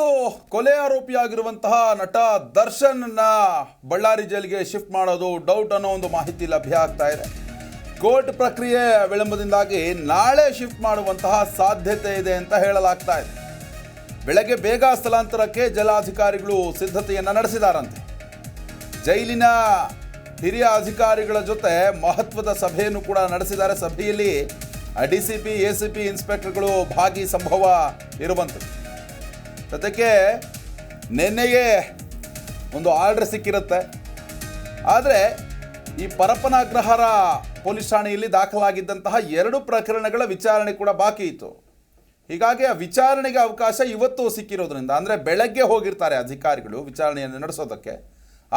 ಇವತ್ತು ಕೊಲೆ ಆರೋಪಿಯಾಗಿರುವಂತಹ ನಟ ದರ್ಶನ್ನ ಬಳ್ಳಾರಿ ಜೈಲಿಗೆ ಶಿಫ್ಟ್ ಮಾಡೋದು ಡೌಟ್ ಅನ್ನೋ ಒಂದು ಮಾಹಿತಿ ಲಭ್ಯ ಆಗ್ತಾ ಇದೆ. ಕೋರ್ಟ್ ಪ್ರಕ್ರಿಯೆ ವಿಳಂಬದಿಂದಾಗಿ ನಾಳೆ ಶಿಫ್ಟ್ ಮಾಡುವಂತಹ ಸಾಧ್ಯತೆ ಇದೆ ಅಂತ ಹೇಳಲಾಗ್ತಾ ಇದೆ. ಬೆಳಗ್ಗೆ ಬೇಗ ಸ್ಥಳಾಂತರಕ್ಕೆ ಜಲಾಧಿಕಾರಿಗಳು ಸಿದ್ಧತೆಯನ್ನು ನಡೆಸಿದಾರಂತೆ. ಜೈಲಿನ ಹಿರಿಯ ಅಧಿಕಾರಿಗಳ ಜೊತೆ ಮಹತ್ವದ ಸಭೆಯನ್ನು ಕೂಡ ನಡೆಸಿದ್ದಾರೆ. ಸಭೆಯಲ್ಲಿ D C P A C P ಇನ್ಸ್ಪೆಕ್ಟರ್ಗಳು ಭಾಗಿ ಸಂಭವ ಇರುವಂಥದ್ದು. ಜೊತೆಗೆ ನೆನ್ನೆಗೆ ಒಂದು ಆರ್ಡರ್ ಸಿಕ್ಕಿರುತ್ತೆ. ಆದರೆ ಈ ಪರಪನಾಗ್ರಹಾರ ಪೊಲೀಸ್ ಠಾಣೆಯಲ್ಲಿ ದಾಖಲಾಗಿದ್ದಂತಹ ಎರಡು ಪ್ರಕರಣಗಳ ವಿಚಾರಣೆ ಕೂಡ ಬಾಕಿ ಇತ್ತು. ಹೀಗಾಗಿ ಆ ವಿಚಾರಣೆಗೆ ಅವಕಾಶ ಇವತ್ತು ಸಿಕ್ಕಿರೋದ್ರಿಂದ, ಅಂದರೆ ಬೆಳಗ್ಗೆ ಹೋಗಿರ್ತಾರೆ ಅಧಿಕಾರಿಗಳು ವಿಚಾರಣೆಯನ್ನು ನಡೆಸೋದಕ್ಕೆ.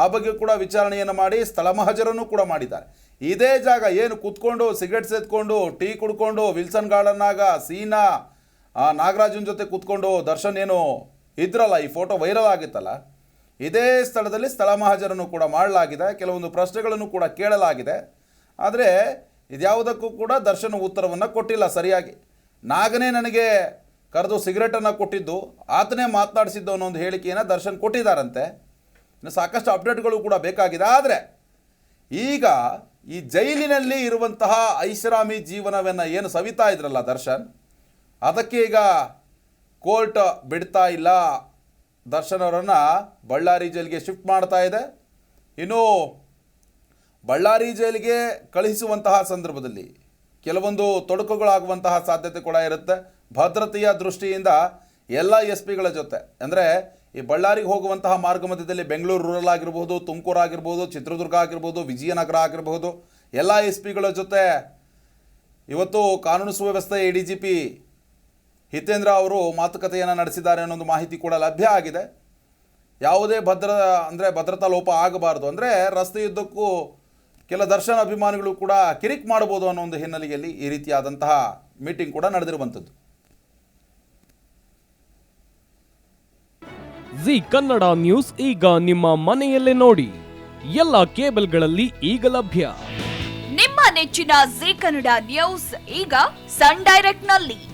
ಆ ಬಗ್ಗೆ ಕೂಡ ವಿಚಾರಣೆಯನ್ನು ಮಾಡಿ ಸ್ಥಳ ಮಹಜರನ್ನು ಕೂಡ ಮಾಡಿದ್ದಾರೆ. ಇದೇ ಜಾಗ ಏನು ಕೂತ್ಕೊಂಡು, ಸಿಗರೆಟ್ ಎತ್ಕೊಂಡು ಟೀ ಕುಡ್ಕೊಂಡು, ವಿಲ್ಸನ್ ಗಾರ್ಡನ್ನಾಗ ಸೀನಾ ಆ ನಾಗರಾಜನ್ ಜೊತೆ ಕೂತ್ಕೊಂಡು ದರ್ಶನ್ ಏನು ಇದ್ರಲ್ಲ, ಈ ಫೋಟೋ ವೈರಲ್ ಆಗಿತ್ತಲ್ಲ? ಇದೇ ಸ್ಥಳದಲ್ಲಿ ಸ್ಥಳ ಮಹಾಜರನ್ನು ಕೂಡ ಮಾಡಲಾಗಿದೆ, ಕೆಲವೊಂದು ಪ್ರಶ್ನೆಗಳನ್ನು ಕೂಡ ಕೇಳಲಾಗಿದೆ. ಆದರೆ ಇದ್ಯಾವುದಕ್ಕೂ ಕೂಡ ದರ್ಶನ ಉತ್ತರವನ್ನು ಕೊಟ್ಟಿಲ್ಲ ಸರಿಯಾಗಿ. ನಾಗನೇ ನನಗೆ ಕರೆದು ಸಿಗರೇಟನ್ನು ಕೊಟ್ಟಿದ್ದು, ಆತನೇ ಮಾತನಾಡಿಸಿದ್ದು ಅನ್ನೋ ಒಂದು ಹೇಳಿಕೆಯನ್ನು ದರ್ಶನ್ ಕೊಟ್ಟಿದ್ದಾರಂತೆ. ಇನ್ನು ಸಾಕಷ್ಟು ಅಪ್ಡೇಟ್ಗಳು ಕೂಡ ಬೇಕಾಗಿದೆ. ಆದರೆ ಈಗ ಈ ಜೈಲಿನಲ್ಲಿ ಇರುವಂತಹ ಐಷಾರಾಮಿ ಜೀವನವನ್ನು ಏನು ಸವಿತಾ ಇದ್ರಲ್ಲ ದರ್ಶನ್? ಅದಕ್ಕೆ ಈಗ ಕೋರ್ಟ್ ಬಿಡ್ತಾ ಇಲ್ಲ. ದರ್ಶನ್ ಅವರನ್ನು ಬಳ್ಳಾರಿ ಜೈಲಿಗೆ ಶಿಫ್ಟ್ ಮಾಡ್ತಾ ಇದೆ. ಇನ್ನು ಬಳ್ಳಾರಿ ಜೈಲಿಗೆ ಕಳುಹಿಸುವಂತಹ ಸಂದರ್ಭದಲ್ಲಿ ಕೆಲವೊಂದು ತೊಡಕುಗಳಾಗುವಂತಹ ಸಾಧ್ಯತೆ ಕೂಡ ಇರುತ್ತೆ. ಭದ್ರತೆಯ ದೃಷ್ಟಿಯಿಂದ ಎಲ್ಲ ಎಸ್ ಪಿಗಳ ಜೊತೆ, ಅಂದರೆ ಈ ಬಳ್ಳಾರಿಗೆ ಹೋಗುವಂತಹ ಮಾರ್ಗ ಮಧ್ಯದಲ್ಲಿ ಬೆಂಗಳೂರು ರೂರಲ್ ಆಗಿರ್ಬೋದು, ತುಮಕೂರು ಆಗಿರ್ಬೋದು, ಚಿತ್ರದುರ್ಗ ಆಗಿರ್ಬೋದು, ವಿಜಯನಗರ ಆಗಿರಬಹುದು ಎಲ್ಲ ಎಸ್ ಪಿಗಳ ಜೊತೆ ಇವತ್ತು ಕಾನೂನು ಸುವ್ಯವಸ್ಥೆ, A D G P Hitendra ಅವರು ಮಾತುಕತೆಯನ್ನು ನಡೆಸಿದ್ದಾರೆ ಅನ್ನೋದು ಮಾಹಿತಿ ಕೂಡ ಲಭ್ಯ ಆಗಿದೆ. ಯಾವುದೇ ಭದ್ರ ಅಂದರೆ ಭದ್ರತಾ ಲೋಪ ಆಗಬಾರ್ದು. ಅಂದರೆ ರಸ್ತೆಯುದ್ದಕ್ಕೂ ಕೆಲ ದರ್ಶನ ಅಭಿಮಾನಿಗಳು ಕೂಡ ಕಿರಿಕ್ ಮಾಡಬಹುದು ಅನ್ನೋ ಒಂದು ಹಿನ್ನೆಲೆಯಲ್ಲಿ ಈ ರೀತಿಯಾದಂತಹ ಮೀಟಿಂಗ್ ಕೂಡ ನಡೆದಿರುವಂಥದ್ದು. ಜಿ ಕನ್ನಡ ನ್ಯೂಸ್ ಈಗ ನಿಮ್ಮ ಮನೆಯಲ್ಲೇ ನೋಡಿ. ಎಲ್ಲ ಕೇಬಲ್ಗಳಲ್ಲಿ ಈಗ ಲಭ್ಯ. ನಿಮ್ಮ ನೆಚ್ಚಿನ ಜಿ ಕನ್ನಡ ನ್ಯೂಸ್ ಈಗ Sun ಡೈರೆಕ್ಟ್ನಲ್ಲಿ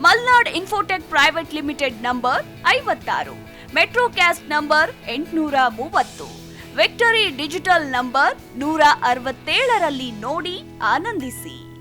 Malnad infotech private limited number ಐವತ್ತಾರು. ಮೆಟ್ರೋ ಕ್ಯಾಸ್ಟ್ ನಂಬರ್ ಎಂಟುನೂರ ಮೂವತ್ತು. ವಿಕ್ಟರಿ ಡಿಜಿಟಲ್ ನಂಬರ್ ನೂರ ಅರವತ್ತೇಳರಲ್ಲಿ ನೋಡಿ ಆನಂದಿಸಿ.